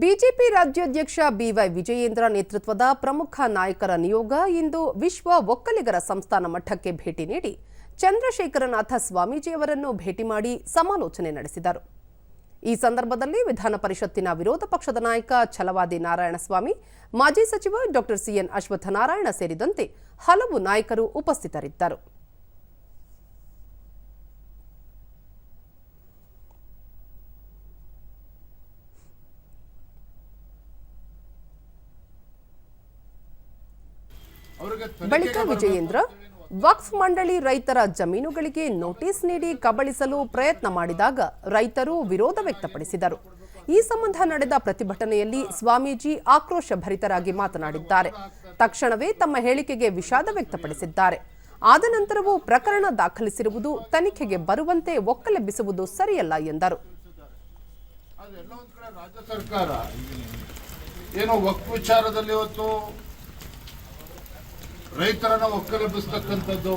BJP ರಾಜ್ಯಾಧ್ಯಕ್ಷ B Y Vijayendra ನೇತೃತ್ವದ ಪ್ರಮುಖ ನಾಯಕರ ನಿಯೋಗ ಇಂದು ವಿಶ್ವ ಒಕ್ಕಲಿಗರ ಸಂಸ್ಥಾನ ಮಠಕ್ಕೆ ಭೇಟಿ ನೀಡಿ ಚಂದ್ರಶೇಖರನಾಥ ಸ್ವಾಮೀಜಿಯವರನ್ನು ಭೇಟಿ ಮಾಡಿ ಸಮಾಲೋಚನೆ ನಡೆಸಿದರು. ಈ ಸಂದರ್ಭದಲ್ಲಿ ವಿಧಾನ ಪರಿಷತ್ತಿನ ವಿರೋಧ ಪಕ್ಷದ ನಾಯಕ ಛಲವಾದಿ ನಾರಾಯಣಸ್ವಾಮಿ ಮಾಜಿ ಸಚಿವ ಡಾಕ್ಟರ್ ಸಿಎನ್ ಅಶ್ವತ್ಥನಾರಾಯಣ ಸೇರಿದಂತೆ ಹಲವು ನಾಯಕರು ಉಪಸ್ಥಿತರಿದ್ದರು. ಬಳಿಕ ವಿಜಯೇಂದ್ರ ವಕ್ಫ್ ಮಂಡಳಿ ರೈತರ ಜಮೀನುಗಳಿಗೆ ನೋಟಿಸ್ ನೀಡಿ ಕಬಳಿಸಲು ಪ್ರಯತ್ನ ಮಾಡಿದಾಗ ರೈತರು ವಿರೋಧ ವ್ಯಕ್ತಪಡಿಸಿದರು. ಈ ಸಂಬಂಧ ನಡೆದ ಪ್ರತಿಭಟನೆಯಲ್ಲಿ ಸ್ವಾಮೀಜಿ ಆಕ್ರೋಶ ಭರಿತರಾಗಿ ಮಾತನಾಡಿದ್ದಾರೆ. ತಕ್ಷಣವೇ ತಮ್ಮ ಹೇಳಿಕೆಗೆ ವಿಷಾದ ವ್ಯಕ್ತಪಡಿಸಿದ್ದಾರೆ. ಆದ ನಂತರವೂ ಪ್ರಕರಣ ದಾಖಲಿಸಿರುವುದು ತನಿಖೆಗೆ ಬರುವಂತೆ ಒಕ್ಕಲೆಬ್ಬಿಸುವುದು ಸರಿಯಲ್ಲ ಎಂದರು. ಏನೋ ವಕ್ ವಿಚಾರದಲ್ಲಿ ಇವತ್ತು ರೈತರನ್ನ ಒಕ್ಕಲೆಬ್ಬಿಸ್ತಕ್ಕಂಥದ್ದು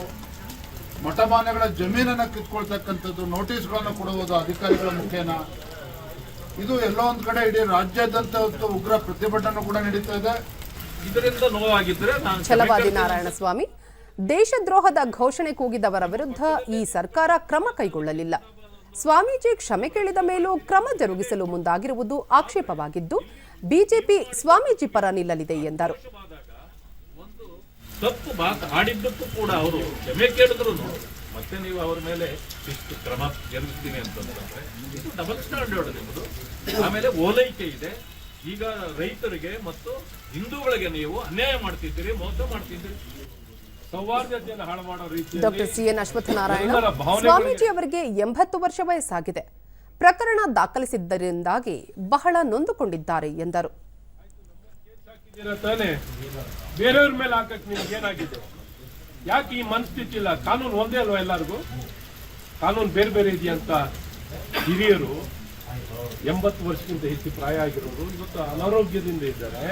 ಮಠಮಾನ್ಯಗಳ ಜಮೀನನ್ನ ಕಿತ್ಕೊಳ್ತಕ್ಕಂಥದ್ದು ನೋಟಿಸ್ಗಳನ್ನು ಕೊಡುವುದು ಅಧಿಕಾರಿಗಳ ಮುಖೇನ. ಇದು ಎಲ್ಲೋ ಒಂದ್ ಕಡೆ ಇಡೀ ರಾಜ್ಯಾದ್ಯಂತ ಉಗ್ರ ಪ್ರತಿಭಟನೆ ಕೂಡ ನಡೀತಾ ಇದೆ. ಇದರಿಂದ ನೋವಾಗಿದ್ರೆ ಛಲವಾದಿ ನಾರಾಯಣ ನಾರಾಯಣಸ್ವಾಮಿ ದೇಶದ್ರೋಹದ ಘೋಷಣೆ ಕೂಗಿದವರ ವಿರುದ್ಧ ಈ ಸರ್ಕಾರ ಕ್ರಮ ಕೈಗೊಳ್ಳಲಿಲ್ಲ. ಸ್ವಾಮೀಜಿ ಕ್ಷಮೆ ಕೇಳಿದ ಮೇಲೂ ಕ್ರಮ ಜರುಗಿಸಲು ಮುಂದಾಗಿರುವುದು ಆಕ್ಷೇಪವಾಗಿದ್ದು ಬಿಜೆಪಿ ಸ್ವಾಮೀಜಿ ಪರ ನಿಲ್ಲಲಿದೆ ಎಂದರು. ತಪ್ಪು ಮಾತು ಆಡಿದ್ದಕ್ಕೂ ಕೂಡ ಅವರು ಕ್ಷಮೆ ಕೇಳಿದ್ರು ಮತ್ತೆ ನೀವು ಅವರ ಮೇಲೆ ಇಷ್ಟು ಕ್ರಮ ಜರುಗಿಸ್ತೀನಿ ಅಂತಂದ್ರೆ ಇದು ಡಬಲ್ ಸ್ಟ್ಯಾಂಡರ್ಡ್ ನಿಮ್ಮದು ಆಮೇಲೆ ಓಲೈಕೆ ಇದೆ. ಈಗ ರೈತರಿಗೆ ಮತ್ತು ಹಿಂದೂಗಳಿಗೆ ನೀವು ಅನ್ಯಾಯ ಮಾಡ್ತಿದ್ದೀರಿ ಮೋಸ ಮಾಡ್ತಿದ್ದೀರಿ. ಡಾಕ್ಟರ್ ಸಿಎನ್ ಅಶ್ವತ್ಥನಾರಾಯಣ ಎಲ್ಲರ ನಾರಾಯಣ ಸ್ವಾಮೀಜಿ ಅವರಿಗೆ ಎಂಬತ್ತು ವರ್ಷ ವಯಸ್ಸಾಗಿದೆ. ಪ್ರಕರಣ ದಾಖಲಿಸಿದ್ದರಿಂದಾಗಿ ಬಹಳ ನೊಂದುಕೊಂಡಿದ್ದಾರೆ ಎಂದರು. ತಾನೆ? ಬೇರೆಯವ್ರ ಮೇಲೆ ಹಾಕಕ್ ನಿಮ್ಗೆ ಏನಾಗಿದೆ? ಯಾಕೆ ಈ ಮನಸ್ಥಿತಿ ಇಲ್ಲ? ಕಾನೂನು ಒಂದೇ ಅಲ್ವಾ ಎಲ್ಲರಿಗೂ? ಕಾನೂನು ಬೇರೆ ಬೇರೆ ಇದೆಯಂತ ಹಿರಿಯರು ಎಂಬತ್ತು ವರ್ಷಕ್ಕಿಂತ ಹೆಚ್ಚು ಪ್ರಾಯ ಆಗಿರೋರು ಇವತ್ತು ಅನಾರೋಗ್ಯದಿಂದ ಇದ್ದಾರೆ.